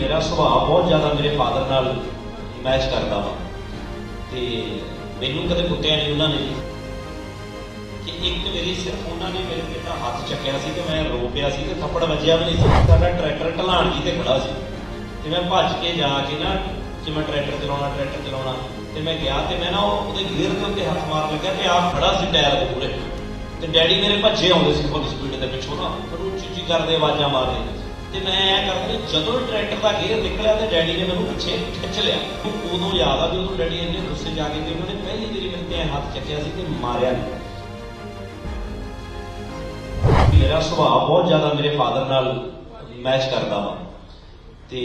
ਮੇਰਾ ਸੁਭਾਅ ਬਹੁਤ ਜ਼ਿਆਦਾ ਮੇਰੇ ਫਾਦਰ ਨਾਲ ਮੈਚ ਕਰਦਾ ਵਾ। ਤੇ ਮੈਨੂੰ ਕਦੇ ਕੁੱਟਿਆ ਨਹੀਂ ਉਹਨਾਂ ਨੇ ਕਿ ਇੱਕ ਮੇਰੀ ਸਿਰਫ ਉਹਨਾਂ ਨੇ ਮੇਰੇ ਤੇ ਹੱਥ ਚੱਕਿਆ ਸੀ ਤੇ ਮੈਂ ਰੋ ਪਿਆ ਸੀ ਤੇ ਥੱਪੜ ਵੱਜਿਆ ਵੀ ਨਹੀਂ ਸੀ। ਸਾਡਾ ਟਰੈਕਟਰ ਢਲਾਣ ਜੀ ਤੇ ਖੜਾ ਸੀ। ਤੇ ਮੈਂ ਭੱਜ ਕੇ ਜਾ ਕੇ ਨਾ ਕਿ ਮੈਂ ਟਰੈਕਟਰ ਚਲਾਉਣਾ ਟਰੈਕਟਰ ਚਲਾਉਣਾ। ਤੇ ਮੈਂ ਗਿਆ ਤੇ ਮੈਂ ਨਾ ਉਹਦੇ ਗੀਅਰ ਦੇ ਉੱਤੇ ਹੱਥ ਮਾਰ ਲੱਗਾ ਤੇ ਆਪ ਖੜਾ ਸੀ ਟਾਇਰ ਦੇ ਪੂਰੇ ਤੇ ਡੈਡੀ ਮੇਰੇ ਭੱਜੇ ਆਉਂਦੇ ਸੀ ਫੁੱਲ ਸਪੀਡ ਦੇ ਪਿੱਛੋਂ ਨਾ। ਮੈਨੂੰ ਉੱਚੀ ਉੱਚੀ ਕਰਦੇ ਆਵਾਜ਼ਾਂ ਮਾਰਦੇ ਤੇ ਮੈਂ ਐ ਕਰਦਾ ਜਦੋਂ ਟਰੈਕਟਰ ਦਾ ਗੇਅਰ ਨਿਕਲਿਆ ਤੇ ਡੈਡੀ ਨੇ ਮੈਨੂੰ ਪਿੱਛੇ ਖਿੱਚ ਲਿਆ। ਉਦੋਂ ਯਾਦ ਆ ਵੀ ਉਦੋਂ ਡੈਡੀ ਇੰਨੇ ਗੁੱਸੇ ਜਾ ਕੇ ਤੇ ਉਹਨਾਂ ਪਹਿਲੀ ਵਾਰੀ ਮੇਰੇ ਤੇ ਹੱਥ ਚੱਕਿਆ ਸੀ ਤੇ ਮਾਰਿਆ ਨਹੀਂ ਮੇਰਾ ਸੁਭਾਅ ਬਹੁਤ ਜ਼ਿਆਦਾ ਮੇਰੇ ਫਾਦਰ ਨਾਲ ਮੈਚ ਕਰਦਾ ਵਾ। ਤੇ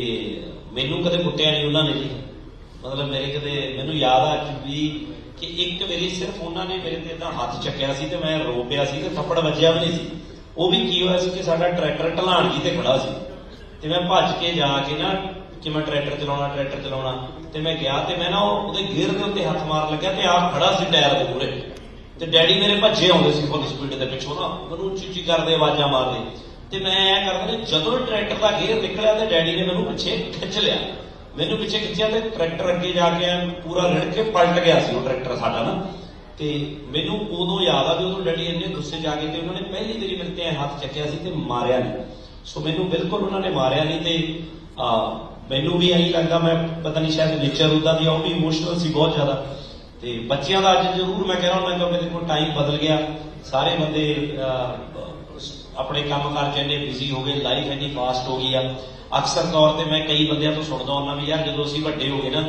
ਮੈਨੂੰ ਕਦੇ ਕੁੱਟਿਆ ਨਹੀਂ ਉਹਨਾਂ ਨੇ ਜੀ। ਮਤਲਬ ਮੇਰੇ ਕਦੇ ਮੈਨੂੰ ਯਾਦ ਆ ਕਿ ਵੀ ਕਿ ਇੱਕ ਵਾਰੀ ਸਿਰਫ ਉਹਨਾਂ ਨੇ ਮੇਰੇ ਤੇ ਤਾਂ ਹੱਥ ਚੱਕਿਆ ਸੀ ਤੇ ਮੈਂ ਰੋ ਪਿਆ ਸੀ ਤੇ ਥੱਪੜ ਵੱਜਿਆ ਵੀ ਨਹੀਂ ਸੀ। ਉਹ ਵੀ ਕੀ ਹੋਇਆ ਸੀ ਕਿ ਸਾਡਾ ਟਰੈਕਟਰ ਢਲਾਣ ਜੀ ਤੇ ਖੜਾ ਸੀ। ਤੇ ਮੈਂ ਭੱਜ ਕੇ ਜਾ ਕੇ ਨਾ ਕਿ ਮੈਂ ਟਰੈਕਟਰ ਚਲਾਉਣਾ ਟਰੈਕਟਰ ਚਲਾਉਣਾ। ਤੇ ਮੈਂ ਗਿਆ ਤੇ ਮੈਂ ਨਾ ਉਹਦੇ ਗੀਅਰ ਦੇ ਉੱਤੇ ਹੱਥ ਮਾਰ ਲੱਗਾ ਤੇ ਆਪ ਖੜਾ ਸੀ ਟਾਇਰ ਦੇ ਪੂਰੇ ਤੇ ਡੈਡੀ ਮੇਰੇ ਭੱਜੇ ਆਉਂਦੇ ਸੀ ਫੁੱਲ ਸਪੀਡ ਦੇ ਪਿੱਛੋਂ ਨਾ। ਮੈਨੂੰ ਉੱਚੀ ਉੱਚੀ ਕਰਦੇ ਆਵਾਜ਼ਾਂ ਮਾਰਦੇ। ਤੇ ਮੈਂ ਐ ਕਰਦਾ ਜਦੋਂ ਟਰੈਕਟਰ ਦਾ ਗੇਅਰ ਨਿਕਲਿਆ ਤੇ ਡੈਡੀ ਨੇ ਮੈਨੂੰ ਪਿੱਛੇ ਖਿੱਚ ਲਿਆ। ਮੈਨੂੰ ਪਿੱਛੇ ਖਿੱਚਿਆ ਤੇ ਟਰੈਕਟਰ ਅੱਗੇ ਜਾ ਕੇ ਪੂਰਾ ਰੜ ਕੇ ਪਲਟ ਗਿਆ ਸੀ ਉਹ ਟਰੈਕਟਰ ਸਾਡਾ ਨਾ। ਤੇ ਮੈਨੂੰ ਉਦੋਂ ਯਾਦ ਆ ਵੀ ਉਦੋਂ ਡੈਡੀ ਇੰਨੇ ਗੁੱਸੇ ਜਾ ਕੇ ਤੇ ਉਹਨਾਂ ਨੇ ਪਹਿਲੀ ਵਾਰੀ ਮੇਰੇ ਤੇ ਹੱਥ ਚੱਕਿਆ ਸੀ ਤੇ ਮਾਰਿਆ ਨਹੀਂ। ਸੋ ਮੈਨੂੰ ਬਿਲਕੁਲ ਉਹਨਾਂ ਨੇ ਮਾਰਿਆ ਨਹੀਂ ਤੇ ਆ ਮੈਨੂੰ ਵੀ ਇਹੀ ਲੱਗਾ ਮੈਂ ਪਤਾ ਨਹੀਂ ਸ਼ਾਇਦ ਨੇਚਰ ਉਹਦਾ ਦੀ ਉਹ ਵੀ ਇਮੋਸ਼ਨਲ ਸੀ ਬਹੁਤ ਜ਼ਿਆਦਾ। ਤੇ ਬੱਚਿਆਂ ਦਾ ਅੱਜ ਜ਼ਰੂਰ ਮੈਂ ਕਹਿ ਰਿਹਾ ਹੁੰਦਾ ਕਿ ਦੇਖੋ ਟਾਈਮ ਬਦਲ ਗਿਆ। ਸਾਰੇ ਬੰਦੇ ਅਹ, ਆਪਣੇ ਕੰਮਕਾਰ ਚ ਇੰਨੇ ਬਿਜ਼ੀ ਹੋ ਗਏ ਲਾਈਫ ਇੰਨੀ ਫਾਸਟ ਹੋ ਗਈ ਆ। ਅਕਸਰ ਤੌਰ ਤੇ ਮੈਂ ਕਈ ਬੰਦਿਆਂ ਤੋਂ ਸੁਣਦਾ ਹੁੰਦਾ ਵੀ ਯਾਰ ਜਦੋਂ ਅਸੀਂ ਵੱਡੇ ਹੋ ਗਏ ਨਾ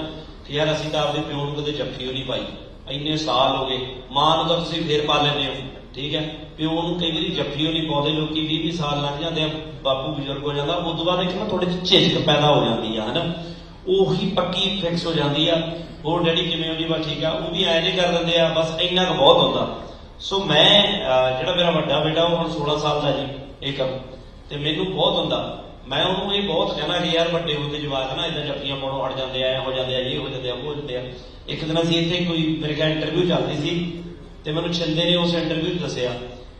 ਤੇ ਯਾਰ ਅਸੀਂ ਤਾਂ ਆਪਦੇ ਪਿਓ ਨੂੰ ਕਦੇ ਜੱਫੀ ਹੋ ਨਹੀਂ ਪਾਈ। ਇੰਨੇ ਸਾਲ ਹੋ ਗਏ। ਮਾਂ ਨੂੰ ਤਾਂ ਤੁਸੀਂ ਫੇਰ ਪਾ ਲੈਂਦੇ ਹੋ। ਠੀਕ ਹੈ? ਪਿਓ ਨੂੰ ਕਈ ਵਾਰੀ ਜੱਫੀ ਨਹੀਂ ਪਾਉਂਦੇ, ਲੋਕੀ 20 20 ਸਾਲ ਲੰਘ ਜਾਂਦੇ ਆ, ਬਾਪੂ ਬਜ਼ੁਰਗ ਹੋ ਜਾਂਦਾ। ਉਸ ਤੋਂ ਬਾਅਦ ਇੱਕ ਨਾ ਥੋੜੀ ਜਿਹੀ ਝਿਜਕ ਪੈਦਾ ਹੋ ਜਾਂਦੀ ਆ, ਹਨਾ? ਉਹੀ ਪੱਕੀ ਫਿਕਸ ਹੋ ਜਾਂਦੀ ਆ। ਹੋਰ ਡੈਡੀ ਕਿਵੇਂ ਹੋ ਜੀ ਬਸ ਠੀਕ ਆ? ਉਹ ਵੀ ਐਂ ਜੇ ਕਰ ਦਿੰਦੇ ਆ, ਬਸ ਇੰਨਾ ਕੁ ਬਹੁਤ ਹੁੰਦਾ। ਸੋ ਮੈਂ ਜਿਹੜਾ ਮੇਰਾ ਵੱਡਾ ਬੇਟਾ, ਉਹ ਹੁਣ 16 ਸਾਲ ਦਾ ਜੀ, ਇਹ ਕੰਮ। ਤੇ ਮੈਨੂੰ ਬਹੁਤ ਹੁੰਦਾ। ਮੈਂ ਉਹਨੂੰ ਇਹ ਬਹੁਤ ਕਹਿਣਾ ਕਿ ਯਾਰ ਵੱਡੇ ਹੋ ਕੇ ਜਵਾਕ ਨਾ ਇਦਾਂ ਜੱਫੀਆਂ ਪਾਉਣੋਂ ਹਟ ਜਾਂਦੇ ਆ ਐ ਹੋ ਜਾਂਦੇ ਆ, ਇਹ ਹੋ ਜਾਂਦੇ ਆ, ਉਹ ਹੋ ਜਾਂਦੇ ਆ। ਇੱਕ ਦਿਨ ਅਸੀਂ ਇੱਥੇ ਕੋਈ ਮੇਰੇ ਕੋਲ ਇੰਟਰਵਿਊ ਚੱਲਦੀ ਸੀ ਤੇ ਮੈਨੂੰ ਛਿੰਦੇ ਨੇ ਉਸ ਇੰਟਰਵਿਊ 'ਚ ਦੱਸਿਆ।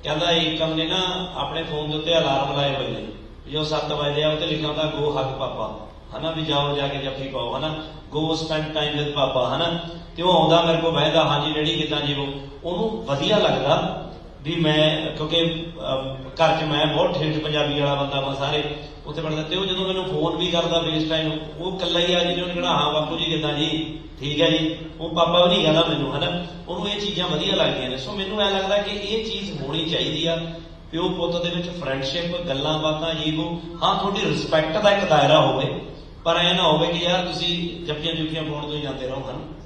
ਕਹਿੰਦਾ ਏਕਮ ਨੇ ਨਾ ਆਪਣੇ ਫੋਨ ਦੇ ਉੱਤੇ ਅਲਾਰਮ ਲਾਏ ਹੋਏ ਨੇ ਜੋ 7 ਵਜੇ ਆ, ਉੱਤੇ ਲਿਖਿਆ ਹੁੰਦਾ ਗੋ ਹੱਕ ਪਾਪਾ। ਹਨਾ, ਵੀ ਜਾਓ ਜਾ ਕੇ ਜੱਫੀ ਪਾਓ, ਹਨਾ। Go spend time with papa, ਹਨਾ। ਤੇ ਉਹ ਆਉਂਦਾ ਮੇਰੇ ਕੋਲ ਬਹਿਦਾ, ਹਾਂਜੀ, ਡੈਡੀ ਕਿਦਾਂ ਜੀ ਉਹਨੂੰ ਵਧੀਆ ਲੱਗਦਾ ਵੀ ਮੈਂ, ਕਿਉਂਕਿ ਘਰ 'ਚ ਮੈਂ ਬਹੁਤ ਠੇਠ ਪੰਜਾਬੀ ਵਾਲਾ ਬੰਦਾ ਵਾ ਸਾਰੇ, ਉੱਥੇ ਪੜਦਾ ਤੇ ਉਹ ਜਦੋਂ ਮੈਨੂੰ ਫੋਨ ਵੀ ਕਰਦਾ ਫੇਸ ਟਾਈਮ ਉਹ ਇਕੱਲਾ ਹੀ ਆ ਜਿਹਨੇ ਉਹਨੇ ਕਹਿਣਾ ਹਾਂ ਬਾਪੂ ਜੀ, ਕਿਦਾਂ ਜੀ? ਠੀਕ ਹੈ ਜੀ। ਉਹ ਪਾਪਾ ਵੀ ਨਹੀਂ ਕਹਿੰਦਾ ਮੈਨੂੰ, ਹਨਾ? ਉਹਨੂੰ ਇਹ ਚੀਜ਼ਾਂ ਵਧੀਆ ਲੱਗਦੀਆਂ ਨੇ। ਸੋ ਮੈਨੂੰ ਐ ਲੱਗਦਾ ਕਿ ਇਹ ਚੀਜ਼ ਹੋਣੀ ਚਾਹੀਦੀ ਆ। ਪਿਓ ਪੁੱਤ ਦੇ ਵਿੱਚ ਫਰੈਂਡਸ਼ਿਪ ਗੱਲਾਂ ਬਾਤਾਂ ਇਹ ਹਾਂ, ਤੁਹਾਡੀ ਰਿਸਪੈਕਟ ਦਾ ਇੱਕ ਦਾਇਰਾ ਹੋਵੇ। ਪਰ ਐ ਨਾ ਹੋਵੇ ਕਿ ਯਾਰ ਤੁਸੀਂ ਜੱਫੀਆਂ ਜੁੱਫੀਆਂ ਪਾਉਣ ਤੋਂ ਹੀ ਜਾਂਦੇ ਰਹੋ, ਹਨ?